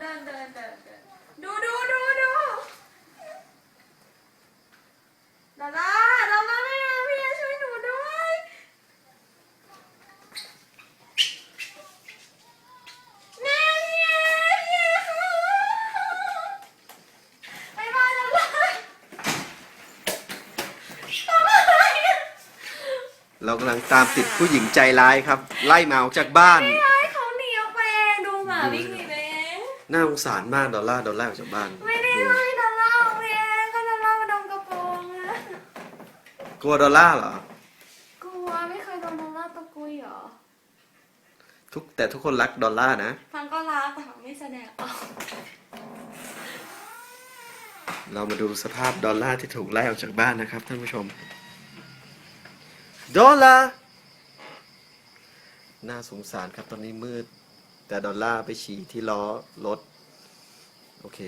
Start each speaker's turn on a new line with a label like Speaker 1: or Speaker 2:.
Speaker 1: เดินเดินเดินเดินดูดูดูดูดาราดาราไม่มาพี่ช่วยหนูด้วยแม่พี่พี่ไปมาดาราทำอะไรอะ
Speaker 2: เรากำลังตามติดผู้หญิงใจร้ายครับ ไล่มาออกจากบ้าน
Speaker 1: ไม่ให้เขาหนีออกไปเองดูหมาวิ่งหนีไปเอง
Speaker 2: น่าสงสารมากดอลลาร์ดนไล่ออกจากบ้าน
Speaker 1: ไม่ได้ไล่ดอลลาร์ออกเองก็ดอลลาร์มาดมกระโปรงอะ
Speaker 2: กลัวดอลลาร์เหรอ
Speaker 1: กลัวไม่เคยโดนดอลลาร์ตะกุยเหรอ
Speaker 2: ทุกแต่ทุกคนรักดอลลาร์นะ
Speaker 1: ฟังก็รักแต่ฟังไม่แสดงออก
Speaker 2: เรามาดูสภาพดอลลาร์ที่ถูกไล่ออกจากบ้านนะครับท่านผู้ชม ดอลลาร์น่าสงสารครับตอนนี้มืด แต่ดอลลาร์ไปฉี่ที่ล้อรถ โอเค